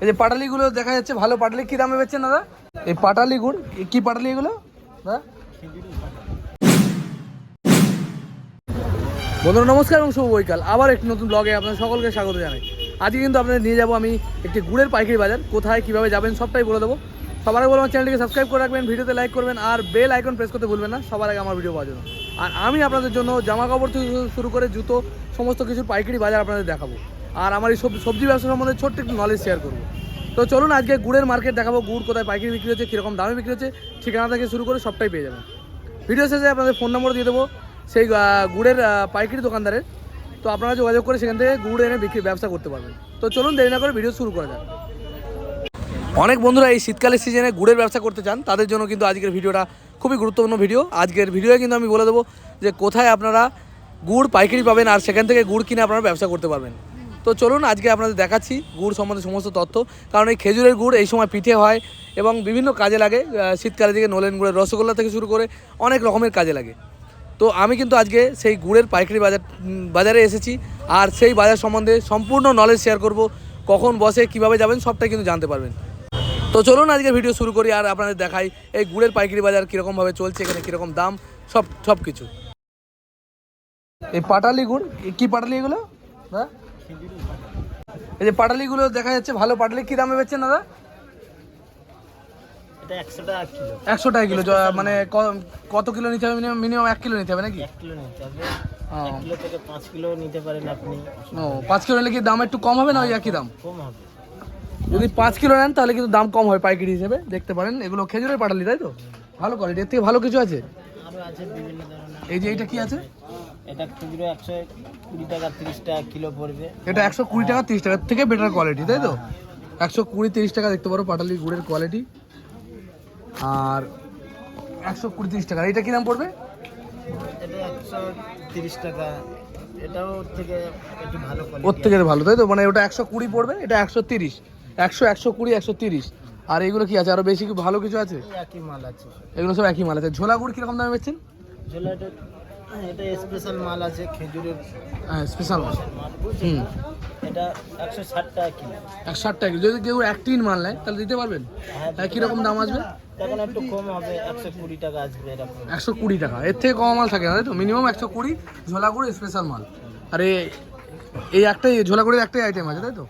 এই যে পাটালিগুলো দেখা যাচ্ছে, ভালো পাটালি কি দামে বেচছেন দাদা? এই পাটালি গুড় কি পাটালি এগুলো? দাদা? নমস্কার এবং শুভ বৈকাল। আবার একটি নতুন ব্লগে আপনাদের সকলকে স্বাগত জানাই। আজকে কিন্তু আপনাদের নিয়ে যাব আমি একটি গুড়ের পাইকারি বাজার। কোথায়, কীভাবে যাবেন, সবটাই বলে দেবো। সবার আগে বলব আমার চ্যানেলটিকে সাবস্ক্রাইব করে রাখবেন, ভিডিওতে লাইক করবেন, আর বেল আইকন প্রেস করতে ভুলবেন না। সবার আগে আমার ভিডিও পাওয়ার জন্য। আর আমি আপনাদের জন্য জামা কাপড় থেকে শুরু- করে জুতো, সমস্ত কিছুর পাইকারি বাজার আপনাদের দেখাবো। আর আমার এই সব- সবজি ব্যবসা সম্বন্ধে ছোট্ট একটু নলেজ শেয়ার করব। তো চলুন আজকে গুড়ের মার্কেট দেখাবো, গুড় কোথায় পাইকারি বিক্রি হচ্ছে, কীরকম দামে বিক্রি হচ্ছে, ঠিকানা থেকে শুরু করে সবটাই পেয়ে যাবেন। ভিডিও শেষে আপনাদের ফোন নম্বর দিয়ে দেবো, সেই গুড়ের পাইকারি দোকানদারের। তো আপনারা যোগাযোগ করে সেখান থেকে গুড় এনে বিক্রি, ব্যবসা করতে পারবেন। তো চলুন দেরি না করে ভিডিও শুরু করা যাক। অনেক বন্ধুরা এই শীতকালের সিজনে গুড়ের ব্যবসা করতে চান, তাদের জন্য কিন্তু আজকের ভিডিওটা খুবই গুরুত্বপূর্ণ ভিডিও আজকের ভিডিওয়ে কিন্তু আমি বলে দেবো যে কোথায় আপনারা গুড় পাইকারি পাবেন আর সেখান থেকে গুড় কিনে আপনারা ব্যবসা করতে পারবেন। তো চলুন আজকে আপনাদের দেখাচ্ছি গুড় সম্বন্ধে সমস্ত তথ্য। কারণ এই খেজুরের গুড় এই সময় পিঠে হয় এবং বিভিন্ন কাজে লাগে শীতকালে দিকে নলেন গুড়ের রসগোল্লা থেকে শুরু করে অনেক রকমের কাজে লাগে। তো আমি কিন্তু আজকে সেই গুড়ের পাইকারি বাজার বাজারে এসেছি আর সেই বাজার সম্বন্ধে সম্পূর্ণ নলেজ শেয়ার করব, কখন বসে, কীভাবে যাবেন সবটাই কিন্তু জানতে পারবেন। তো চলুন আজকে ভিডিও শুরু করি আর আপনাদের দেখাই এই গুড়ের পাইকারি বাজার কীরকমভাবে চলছে, এখানে কীরকম দাম, সব সব কিছু এই পাটালি গুড়, কি পাটালি এগুলো? দাদা এই যে পাটালিগুলো দেখা যাচ্ছে ভালো পাটালি কি দামে বেচছেন দাদা? একশো টাকা কিলো। মানে কত কিলো নিতে হবে? মিনিমাম এক কিলো নিতে হবে নাকি? পাঁচ কিলো নিতে পারেন আপনি। ও পাঁচ কিলো নিলে কি দাম একটু কম হবে না ওই একই দাম? কম হবে। যদি পাঁচ কিলো নেন তাহলে কিন্তু দাম কম হয় পাইকারি হিসেবে দেখতে পারেন। এগুলো খেজুরের পাটালি তাই তো? ভালো কোয়ালিটি এর থেকে ভালো কিছু আছে? এই যে এইটা কি আছে? এটা খুচরো একশো কুড়ি টাকা তিরিশ টাকা কিলো পড়বে। এটা একশো কুড়ি টাকা তিরিশ টাকার থেকে বেটার কোয়ালিটি তাই তো? একশো কুড়ি তিরিশ টাকা দেখতে পারো পাটালি গুড়ের কোয়ালিটি আর একশো কুড়ি তিরিশ টাকা এটা কি দাম পড়বে? এটা একশো তিরিশ টাকা এটাও ওর থেকে একটু ভালো ওর থেকে ভালো তাই তো? মানে ওটা একশো কুড়ি পড়বে এটা একশো তিরিশ। একশো একশো কুড়ি একশো তিরিশ। আর এগুলো কি আছে? আরও বেশি কি ভালো কিছু আছে? একই মাল আছে। এগুলো সব একই মাল আছে। ঝোলা গুড় কীরকম দামে বেচছেন? ঝোলা এটা এটা স্পেশাল মাল আছে খেজুরের হ্যাঁ স্পেশাল মাল। হুম। এটা একশো ষাট টাকা কিলো। এক ষাট টাকা যদি কেউ এক টিন মাল নেয় তাহলে দিতে পারবেন? হ্যাঁ হ্যাঁ কীরকম দাম আসবে? তখন একটু কম হবে একশো কুড়ি টাকা আসবে এরকম। একশো কুড়ি টাকা। এর থেকে কম মাল থাকে না তাই তো? মিনিমাম একশো কুড়ি ঝোলা স্পেশাল মাল। আর এই একটাই ঝোলা একটাই আইটেম আছে তাই তো?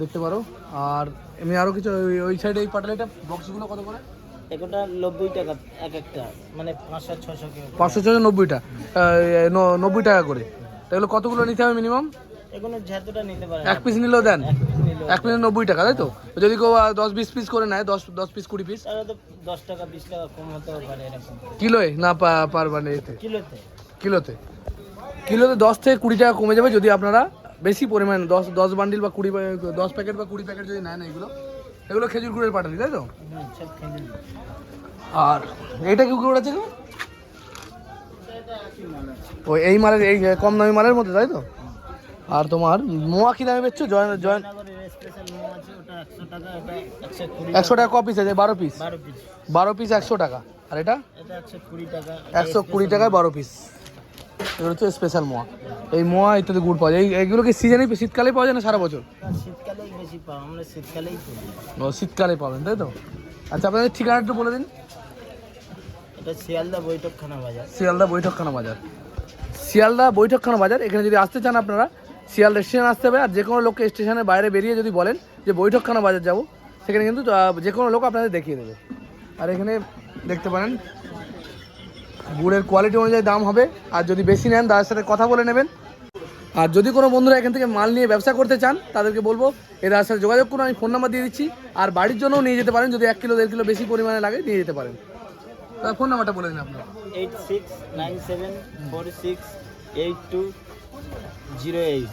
দেখতে পারো। আর এমনি আরও কিছু ওই- ওই সাইডে এই পাটালিটা বক্সগুলো কত করে? এগুলো নব্বই টাকা এক একটা মানে পাঁচশো ছশো পাঁচশো ছশো নব্বইটা। নব্বই টাকা করে। তাহলে কতগুলো নিতে হবে মিনিমাম এগুলো যতটা নিতে পারে এক পিস নিলেও দেন? এক পিস নব্বই টাকা তাই তো? যদি কেউ দশ বিশ পিস করে নেয় দশ দশ পিস কুড়ি পিস তাহলে তো দশ টাকা বিশ টাকা কম হতেও পারে এরকম। কিলোয়? না পার মানে এতে। কিলোতে? কিলোতে। কিলোতে দশ থেকে কুড়ি টাকা কমে যাবে যদি আপনারা বেশি পরিমাণ দশ দশ বান্ডিল বা কুড়ি দশ প্যাকেট বা কুড়ি প্যাকেট যদি নেন এগুলো। এগুলো খেজুর গুড়ের পাটালি তাই তো? আর এটা কি গুড় আছে? ওই এই মালের এই কম দামি মালের মধ্যে তাই তো? আর তোমার মোয়া কি দামে বেচছো? জয়েন জয়েন একশো টাকা ক পিস আছে? বারো পিস বারো পিস একশো টাকা। আর এটা? এটা একশো কুড়ি টাকা। একশো কুড়ি টাকায় বারো পিস এগুলো হচ্ছে স্পেশাল মোয়া। এই মোয়া ইত্যাদি গুড় পাওয়া যায়। এইগুলো কি সিজনে শীতকালে পাওয়া যায় না সারা বছর? শীতকালেই বেশি পাও আমরা শীতকালেই ও শীতকালে পাবেন তাই তো? আচ্ছা আপনাদের ঠিকানা একটু বলে দিন। এটা শিয়ালদা বৈঠকখানা বাজার। শিয়ালদা বৈঠকখানা বাজার। শিয়ালদা বৈঠকখানা বাজার এখানে যদি আসতে চান আপনারা শিয়ালদা স্টেশন আসতে হবে আর যে কোনো লোককে স্টেশনের বাইরে বেরিয়ে যদি বলেন যে বৈঠকখানা বাজার যাব সেখানে কিন্তু যে কোনো লোক আপনাদের দেখিয়ে দেবে। আর এখানে দেখতে পারেন গুড়ের কোয়ালিটি অনুযায়ী দাম হবে। আর যদি বেশি নেন তাদের সাথে কথা বলে নেবেন। আর যদি কোনো বন্ধুরা এখান থেকে মাল নিয়ে ব্যবসা করতে চান তাদেরকে বলব এদের সাথে যোগাযোগ করুন আমি ফোন নাম্বার দিয়ে দিচ্ছি। আর বাড়ির জন্যও নিয়ে যেতে পারেন যদি এক কিলো দেড় কিলো বেশি পরিমাণে লাগে নিয়ে যেতে পারেন। ফোন নাম্বারটা বলে দিন আপনার। Eight six nine seven four six eight two zero eight.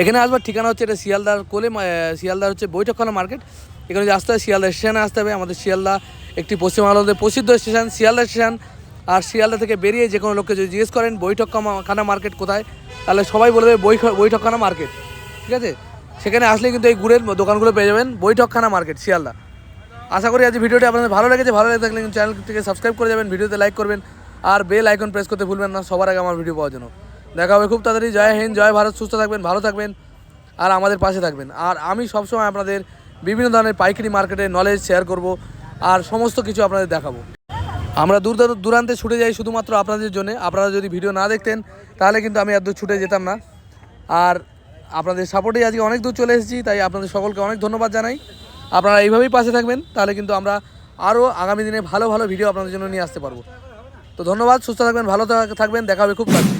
এখানে আসবার ঠিকানা হচ্ছে এটা শিয়ালদার কোলে শিয়ালদার হচ্ছে বৈঠকখানা মার্কেট। এখানে যদি আসতে হয়, শিয়ালদা স্টেশনে আসতে হবে। আমাদের শিয়ালদা একটি পশ্চিমবাংলার প্রসিদ্ধ স্টেশন, শিয়ালদা স্টেশন। আর শিয়ালদা থেকে বেরিয়ে যে কোনো লোককে যদি জিজ্ঞেস করেন, বৈঠকখানা মার্কেট কোথায়, তাহলে সবাই বলে দেবে বৈঠ বৈঠকখানা মার্কেট। ঠিক আছে? সেখানে আসলে কিন্তু এই গুড়ের দোকানগুলো পেয়ে যাবেন, বৈঠকখানা মার্কেট, শিয়ালদা। আশা করি আজ ভিডিওটি আপনাদের ভালো লেগেছে। ভালো লেগে থাকলে চ্যানেল থেকে সাবস্ক্রাইব করে যাবেন, ভিডিওতে লাইক করবেন। আর বেল আইকন প্রেস করতে ভুলবেন না, সবার আগে আমার ভিডিও পাওয়ার জন্য। দেখা হবে খুব তাড়াতাড়ি। জয় হিন্দ, জয় ভারত, সুস্থ থাকবেন, ভালো থাকবেন, আর আমাদের পাশে থাকবেন। আর আমি সবসময় আপনাদের বিভিন্ন ধরনের পাইকারি মার্কেটের নলেজ শেয়ার করব, আর সমস্ত কিছু আপনাদের দেখাবো। আমরা দূর দূর- দূরান্তে ছুটে যাই শুধুমাত্র আপনাদের জন্য। আপনারা যদি ভিডিও না দেখতেন, তাহলে কিন্তু আমি এত ছুটে যেতাম না। আর আপনাদের সাপোর্টেই আজকে অনেক দূর চলে এসেছি, তাই আপনাদের সকলকে অনেক ধন্যবাদ জানাই। আপনারা এইভাবেই পাশে থাকবেন, তাহলে কিন্তু আমরা আরও আগামী দিনে ভালো ভালো ভিডিও আপনাদের জন্য নিয়ে আসতে পারব। তো ধন্যবাদ সুস্থ থাকবেন ভালো থাক- থাকবেন দেখা হবে খুব তাড়াতাড়ি